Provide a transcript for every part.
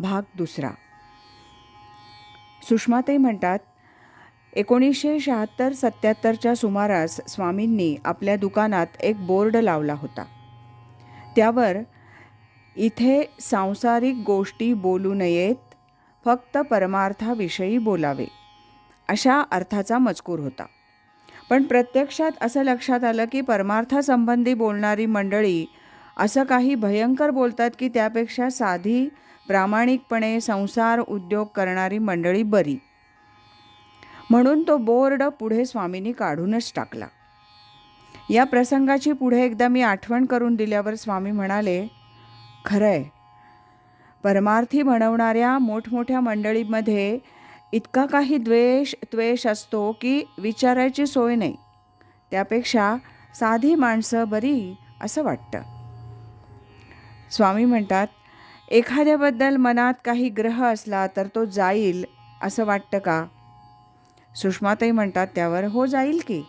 भाग दुसरा. सुषमाताई म्हणतात एकोणीसशे शहात्तर सत्याहत्तरच्या सुमारास स्वामींनी आपल्या दुकानात एक बोर्ड लावला होता. त्यावर इथे सांसारिक गोष्टी बोलू नयेत फक्त परमार्थाविषयी बोलावे. अशा अर्थाचा मजकूर होता. पण प्रत्यक्षात असं लक्षात आलं की परमार्थासंबंधी बोलणारी मंडळी असं काही भयंकर बोलतात की त्यापेक्षा साधी प्रामाणिकपणे संसार उद्योग करणारी मंडळी बरी. म्हणून तो बोर्ड पुढे स्वामींनी काढूनच टाकला. या प्रसंगाची पुढे एकदा मी आठवण करून दिल्यावर स्वामी म्हणाले खरंय. परमार्थी बनवणाऱ्या मोठमोठ्या मंडळीमध्ये इतका काही द्वेष त्वेष असतो की विचारायची सोय नाही. त्यापेक्षा साधी माणसं बरी असं वाटतं. स्वामी म्हणतात एखाद्याबद्दल मनात काही ग्रह असला तर तो जाईल असं वाटतं का? सुषमाताई म्हणतात त्यावर हो जाईल की?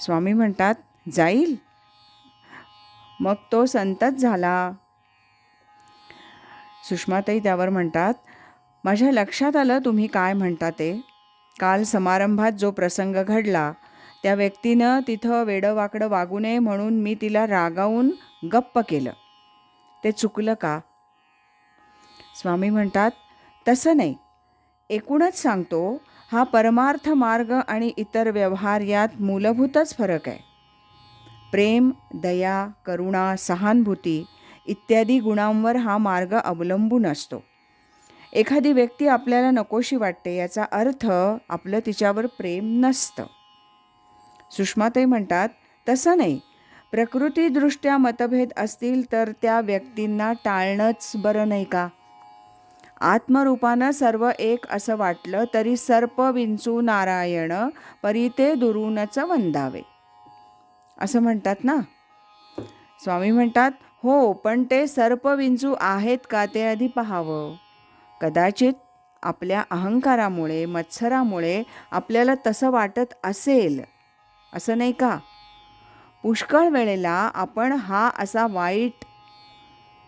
स्वामी म्हणतात जाईल. मग तो संतच झाला. सुषमाताई त्यावर म्हणतात माझ्या लक्षात आलं तुम्ही काय म्हणता ते. काल समारंभात जो प्रसंग घडला त्या व्यक्तीनं तिथं वेडंवाकडं वागू नये म्हणून मी तिला रागावून गप्प केलं. ते चुकलं का? स्वामी म्हणतात तसं नाही. एकूणच सांगतो हा परमार्थ मार्ग आणि इतर व्यवहार यात मूलभूतच फरक आहे. प्रेम दया करुणा सहानुभूती इत्यादी गुणांवर हा मार्ग अवलंबून असतो. एखादी व्यक्ती आपल्याला नकोशी वाटते याचा अर्थ आपलं तिच्यावर प्रेम नसतं. सुषमाताई म्हणतात तसं नाही. प्रकृतीदृष्ट्या मतभेद असतील तर त्या व्यक्तींना टाळणंच बरं नाही का? आत्मरूपानं सर्व एक असं वाटलं तरी सर्प विंचू नारायण परी ते दुरूनच वंदावे. असं म्हणतात ना? स्वामी म्हणतात हो पण ते सर्प विंचू आहेत का ते आधी पाहावं? कदाचित आपल्या अहंकारामुळे मत्सरामुळे आपल्याला तसं वाटत असेल. असं नाही का? पुष्कळ वेळेला आपण हा असा वाईट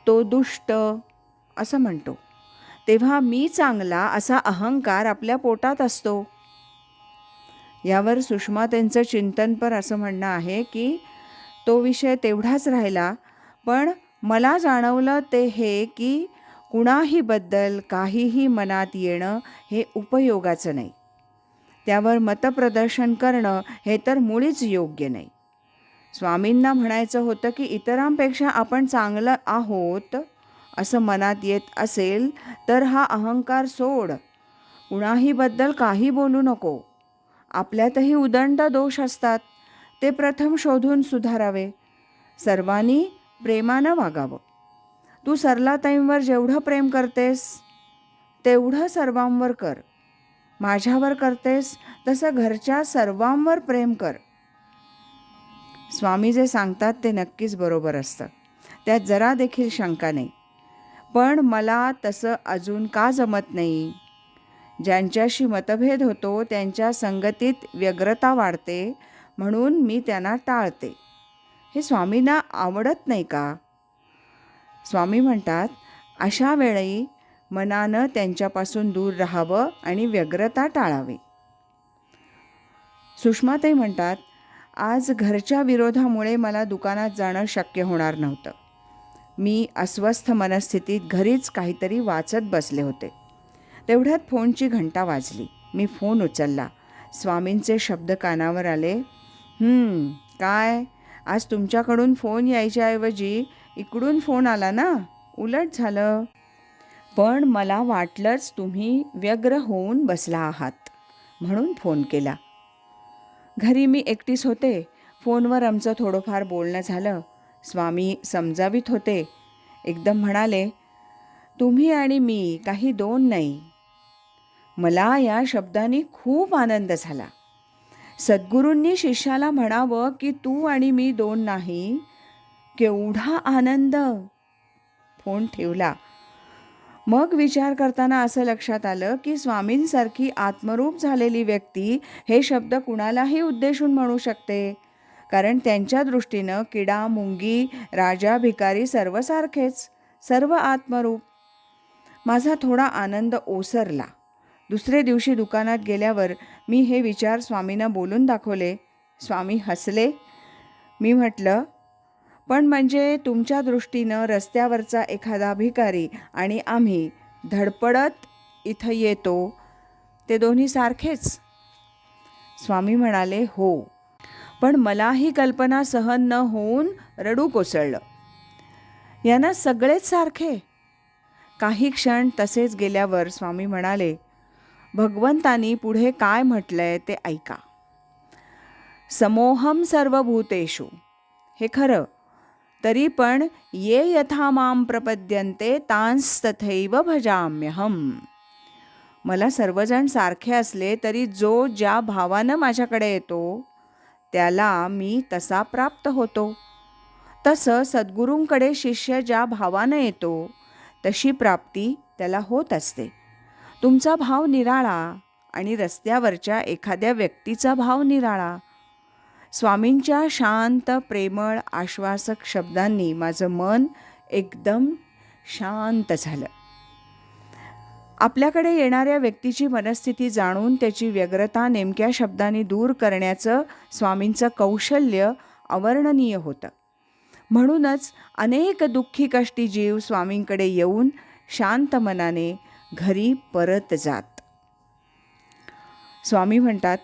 तो दुष्ट असं म्हणतो. तेव्हा मी चांगला असा अहंकार आपल्या पोटात असतो. यावर सुषमा त्यांचं चिंतनपर असं म्हणणं आहे की तो विषय तेवढाच राहिला पण मला जाणवलं ते हे की कुणाहीबद्दल काहीही मनात येणं हे उपयोगाचं नाही. त्यावर मतप्रदर्शन करणं हे तर मुळीच योग्य नाही. स्वामींना म्हणायचं होतं की इतरांपेक्षा आपण चांगलं आहोत असं मनात येत असेल तर हा अहंकार सोड. कुणाहीबद्दल काही बोलू नको. आपल्यातही उदंड दोष असतात. ते प्रथम शोधून सुधारावे. सर्वांनी प्रेमानं वागावं. तू सरलाताईंवर जेवढं प्रेम करतेस तेवढं सर्वांवर कर. माझ्यावर करतेस तसं घरच्या सर्वांवर प्रेम कर. स्वामी जे सांगतात ते नक्कीच बरोबर असतं. त्यात जरा देखील शंका नाही. पण मला तसं अजून का जमत नाही? ज्यांच्याशी मतभेद होतो त्यांच्या संगतीत व्यग्रता वाढते म्हणून मी त्यांना टाळते. हे स्वामींना आवडत नाही का? स्वामी म्हणतात अशा वेळी मनानं त्यांच्यापासून दूर राहावं आणि व्यग्रता टाळावी. सुषमाताई म्हणतात आज घरच्या विरोधामुळे मला दुकानात जाणं शक्य होणार नव्हतं. मी अस्वस्थ मनस्थितीत घरीच काहीतरी वाचत बसले होते. तेवढ्यात फोनची घंटा वाजली. मी फोन उचलला. स्वामींचे शब्द कानावर आले. काय? आज तुमच्याकडून फोन यायच्याऐवजी इकडून फोन आला ना? उलट झालं. पण मला वाटलंच तुम्ही व्यग्र होऊन बसला आहात म्हणून फोन केला. घरी मी एकटीच होते. फोनवर आमचं थोडंफार बोलणं झालं. स्वामी समजावीत होते. एकदम म्हणाले तुम्ही आणि मी काही दोन नाही. मला या शब्दांनी खूप आनंद झाला. सद्गुरूंनी शिष्याला म्हणावं की तू आणि मी दोन नाही. केवढा आनंद. फोन ठेवला. मग विचार करताना असं लक्षात आलं की स्वामींसारखी आत्मरूप झालेली व्यक्ती हे शब्द कुणालाही उद्देशून म्हणू शकते. कारण त्यांच्या दृष्टीनं किडा मुंगी राजा भिकारी सर्वसारखेच सर्व आत्मरूप. माझा थोडा आनंद ओसरला. दुसरे दिवशी दुकानात गेल्यावर मी हे विचार स्वामींना बोलून दाखवले. स्वामी हसले. मी म्हटलं पण म्हणजे तुमच्या दृष्टीनं रस्त्यावरचा एखादा भिकारी आणि आम्ही धडपडत इथं येतो ते दोन्ही सारखेच? स्वामी म्हणाले हो. पण मला ही कल्पना सहन न होऊन रडू कोसळलं. यांना सगळेच सारखे. काही क्षण तसेच गेल्यावर स्वामी म्हणाले भगवंतानी पुढे काय म्हटलंय ते ऐका. समोहम सर्वभूतेषु. हे खरं. तरी पण ये यथा माम प्रपद्यन्ते तांस्तथैव भजाम्यहम. मला सर्वजण सारखे असले तरी जो ज्या भावानं माझ्याकडे येतो त्याला मी तसा प्राप्त होतो. तसं सद्गुरूंकडे शिष्य ज्या भावानं येतो तशी प्राप्ती त्याला होत असते. तुमचा भाव निराळा आणि रस्त्यावरच्या एखाद्या व्यक्तीचा भाव निराळा स्वामींच्या शांत प्रेमळ आश्वासक शब्दांनी माझं मन एकदम शांत झालं. आपल्याकडे येणाऱ्या व्यक्तीची मनस्थिती जाणून त्याची व्यग्रता नेमक्या शब्दांनी दूर करण्याचं स्वामींचं कौशल्य अवर्णनीय होतं. म्हणूनच अनेक दुःखी कष्टी जीव स्वामींकडे येऊन शांत मनाने घरी परत जात. स्वामी म्हणतात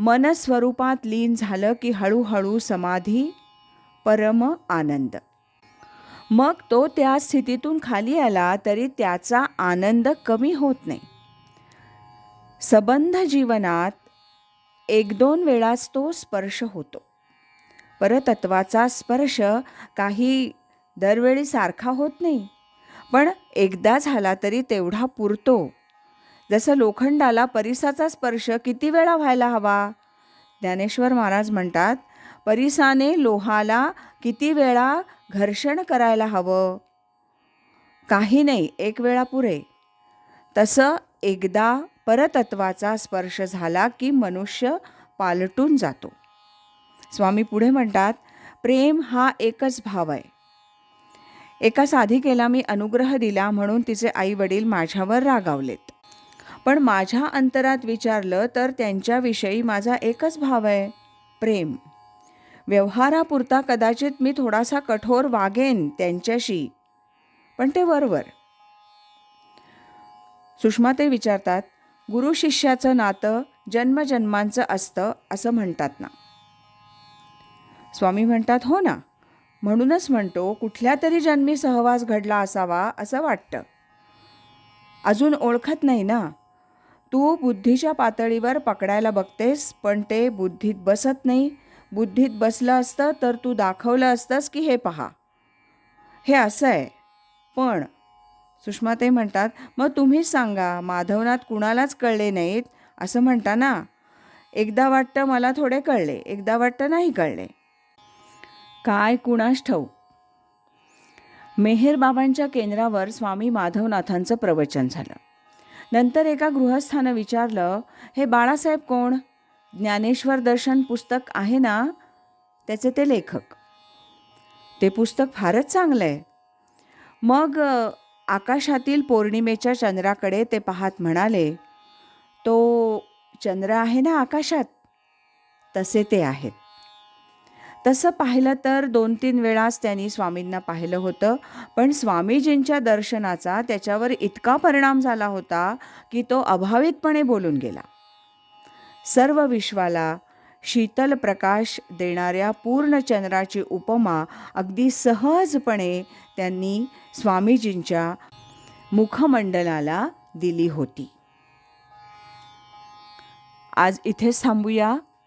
मनस्वरूपात लीन झालं की हळूहळू समाधी परम आनंद. मग तो त्या स्थितीतून खाली आला तरी त्याचा आनंद कमी होत नाही. सबंध जीवनात एक दोन वेळाच तो स्पर्श होतो. परतत्वाचा स्पर्श काही दरवेळी सारखा होत नाही पण एकदा झाला तरी तेवढा पुरतो. जसं लोखंडाला परिसाचा स्पर्श किती वेळा व्हायला हवा? ज्ञानेश्वर महाराज म्हणतात परिसाने लोहाला किती वेळा घर्षण करायला हवं? काही नाही एक वेळा पुरे. तसं एकदा परतत्वाचा स्पर्श झाला की मनुष्य पालटून जातो. स्वामी पुढे म्हणतात प्रेम हा एकच भाव आहे. एका साधिकेला मी अनुग्रह दिला म्हणून तिचे आई वडील माझ्यावर रागावलेत. पण माझ्या अंतरात विचारलं तर त्यांच्याविषयी माझा एकच भाव आहे प्रेम. व्यवहारापुरता कदाचित मी थोडासा कठोर वागेन त्यांच्याशी पण ते वरवर. सुषमा ते विचारतात गुरु शिष्याचं नातं जन्मजन्मांचं असतं असं म्हणतात ना? स्वामी म्हणतात हो ना. म्हणूनच म्हणतो कुठल्या तरी जन्मी सहवास घडला असावा असं वाटतं. अजून ओळखत नाही ना. तू बुद्धीच्या पातळीवर पकडायला बघतेस पण ते बुद्धीत बसत नाही. बुद्धीत बसलं असतं तर तू दाखवलं असतंस की हे पहा. हे असं आहे. पण सुषमा ते म्हणतात मग तुम्हीच सांगा माधवनाथ कुणालाच कळले नाहीत? असं म्हणता ना एकदा वाटतं मला थोडे कळले एकदा वाटतं नाही कळले. काय कुणास ठाऊ मेहेरबाबांच्या केंद्रावर स्वामी माधवनाथांचं प्रवचन झालं. नंतर एका गृहस्थानं विचारलं हे बाळासाहेब कोण? ज्ञानेश्वर दर्शन पुस्तक आहे ना? त्याचे ते लेखक. ते पुस्तक फारच चांगलं आहे. मग आकाशातील पौर्णिमेच्या चंद्राकडे ते पाहत म्हणाले तो चंद्र आहे ना आकाशात? तसे ते आहेत. तसं पाहिलं तर दोन तीन वेळाच त्यांनी स्वामींना पाहिलं होतं. पण स्वामीजींच्या दर्शनाचा त्याच्यावर इतका परिणाम झाला होता की तो अभावितपणे बोलून गेला. सर्व विश्वाला शीतल प्रकाश देणाऱ्या पूर्ण चंद्राची उपमा अगदी सहजपणे त्यांनी स्वामीजींच्या मुखमंडलाला दिली होती. आज इथेच थांबूया.